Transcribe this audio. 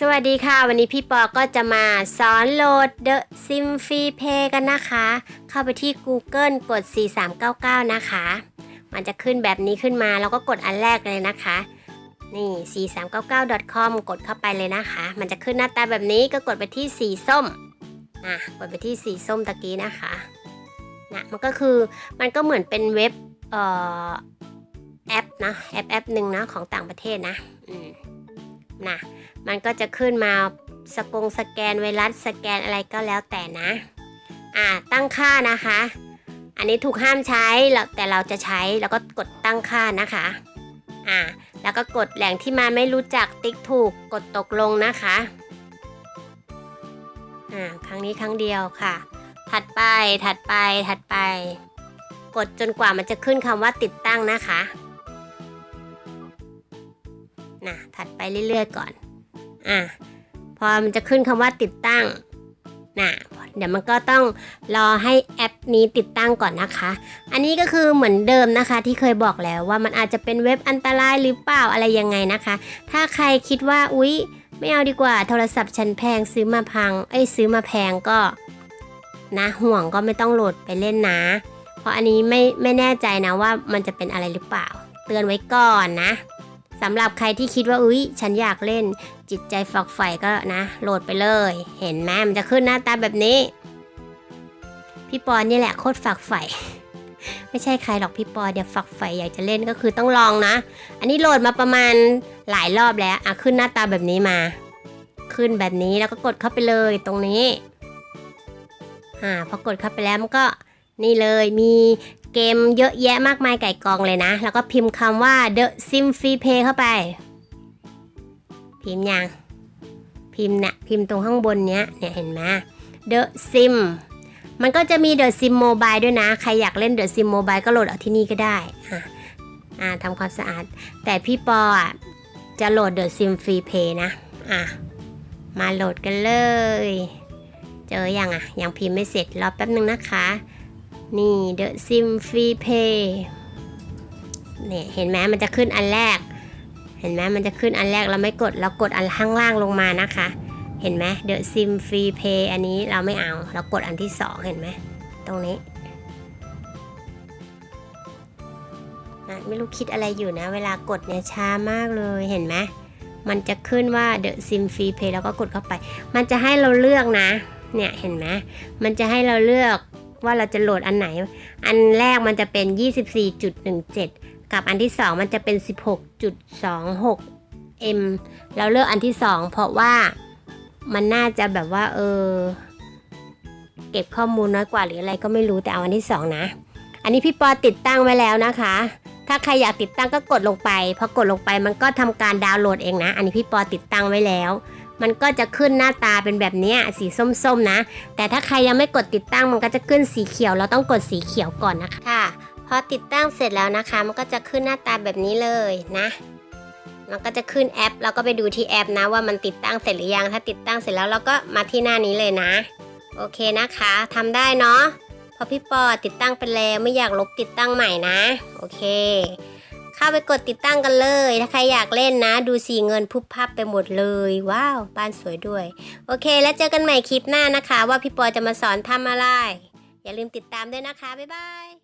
สวัสดีค่ะ วันนี้พี่ปอก็จะมาสอนโหลด The Sim Free Play กันนะคะ เข้าไปที่ Google กด 4399 นะคะ มันจะขึ้นแบบนี้ขึ้นมาแล้วก็กดอันแรกเลยนะคะ นี่ 4399.com กดเข้าไปเลยนะคะ มันจะขึ้นหน้าตาแบบนี้ก็กดไปที่สีส้มนะกดไปที่สีส้มตะกี้นะคะนะมันก็คือมันก็เหมือนเป็นเว็บเอ่อแอปนะแอปแอปหนึ่งนะของต่างประเทศนะอืมนะ มันก็จะขึ้นมาสกงสแกนไวรัสสแกนอะไรก็แล้วแต่นะ อ่าตั้งค่านะคะ อันนี้ถูกห้ามใช้แล้วแต่เราจะใช้แล้วก็กดตั้งค่านะคะ อ่าแล้วก็กดแหล่งที่มาไม่รู้จักติ๊กถูกกดตกลงนะคะ อ่าครั้งนี้ครั้งเดียวค่ะ ถัดไปถัดไปถัดไป กดจนกว่ามันจะขึ้นคำว่าติดตั้งนะคะนะถัดไปเรื่อยๆก่อน อะพอมันจะขึ้นคำว่าติดตั้งนะเดี๋ยวมันก็ต้องรอให้แอปนี้ติดตั้งก่อนนะคะ อันนี้ก็คือเหมือนเดิมนะคะ ที่เคยบอกแล้วว่ามันอาจจะเป็นเว็บอันตรายหรือเปล่าอะไรยังไงนะคะ ถ้าใครคิดว่าอุ๊ย ไม่เอาดีกว่า โทรศัพท์ฉันแพงซื้อมาพัง เอ้ยซื้อมาแพงก็นะห่วงก็ไม่ต้องโหลดไปเล่นนะ เพราะอันนี้ไม่ไม่แน่ใจนะว่ามันจะเป็นอะไรหรือเปล่า เตือนไว้ก่อนนะ สำหรับใครที่คิดว่าอุ๊ย ฉันอยากเล่นจิตใจฝักใฝ่ก็นะ โหลดไปเลย เห็นไหมมันจะขึ้นหน้าตาแบบนี้ พี่ปอนนี่แหละโคตรฝักใฝ่ไม่ใช่ใครหรอกพี่ปอเดี๋ยวฝักใฝ่อยากจะเล่นก็คือต้องลองนะ อันนี้โหลดมาประมาณหลายรอบแล้วอะขึ้นหน้าตาแบบนี้มา ขึ้นแบบนี้แล้วก็กดเข้าไปเลยตรงนี้อ่าพอกดเข้าไปแล้วมันก็นี่เลยมี เกมเยอะแยะมากมายไก่กองเลยนะ แล้วก็พิมพ์คำว่า The Sim Free Play เข้าไป พิมพ์ยังพิมพ์เนี่ยพิมพ์ตรงข้างบนเนี้ยเนี่ยเห็นไหม The Sim มันก็จะมี The Sim Mobile ด้วยนะ ใครอยากเล่น The Sim Mobile ก็โหลดเอาที่นี่ก็ได้อะอ่าทำความสะอาด แต่พี่ปออะจะโหลด The Sim Free Play นะอะมาโหลดกันเลย เจอยังอะยังพิมพ์ไม่เสร็จรอแป๊บนึงนะคะ นี่ The Sim Free Play เนี่ยเห็นไหมมันจะขึ้นอันแรก เห็นไหมมันจะขึ้นอันแรกเราไม่กดเรากดอันข้างล่างลงมานะคะ เห็นไหม The Sim Free Play อันนี้เราไม่เอาเรากดอันที่สองเห็นไหมตรงนี้นะไม่รู้คิดอะไรอยู่นะ เวลากดเนี่ยช้ามากเลยเห็นไหมมันจะขึ้นว่า The Sim Free Play แล้วก็กดเข้าไป มันจะให้เราเลือกนะ เนี่ยเห็นไหมมันจะให้เราเลือก ว่าเราจะโหลดอันไหน อันแรกมันจะเป็น 24.17 กับอันที่ 2 มันจะเป็น 16.26 m เราเลือกอันที่ 2 เพราะว่ามันน่าจะแบบว่าเออเก็บข้อมูลน้อยกว่าหรืออะไรก็ไม่รู้แต่เอาอันที่ 2 นะ อันนี้พี่ปอติดตั้งไว้แล้วนะคะ ถ้าใครอยากติดตั้งก็กดลงไปพอกดลงไปมันก็ทำการดาวน์โหลดเองนะ อันนี้พี่ปอติดตั้งไว้แล้ว มันก็จะขึ้นหน้าตาเป็นแบบนี้สีส้มๆนะ แต่ถ้าใครยังไม่กดติดตั้งมันก็จะขึ้นสีเขียว เราต้องกดสีเขียวก่อนนะคะค่ะพอติดตั้งเสร็จแล้วนะคะ มันก็จะขึ้นหน้าตาแบบนี้เลยนะมันก็จะขึ้นแอปเราก็ไปดูที่แอปนะว่ามันติดตั้งเสร็จหรือยังถ้าติดตั้งเสร็จแล้วเราก็มาที่หน้านี้เลยนะ โอเคนะคะทำได้เนาะพอพี่ปอติดตั้งไปแล้วไม่อยากลบติดตั้งใหม่นะ โอเค เข้าไปกดติดตั้งกันเลย ถ้าใครอยากเล่นนะ ดูสีเงินพุบพับไปหมดเลย ว้าว บ้านสวยด้วย โอเค แล้วเจอกันใหม่คลิปหน้านะคะ ว่าพี่ปอจะมาสอนทำอะไร อย่าลืมติดตามด้วยนะคะ บ๊ายบาย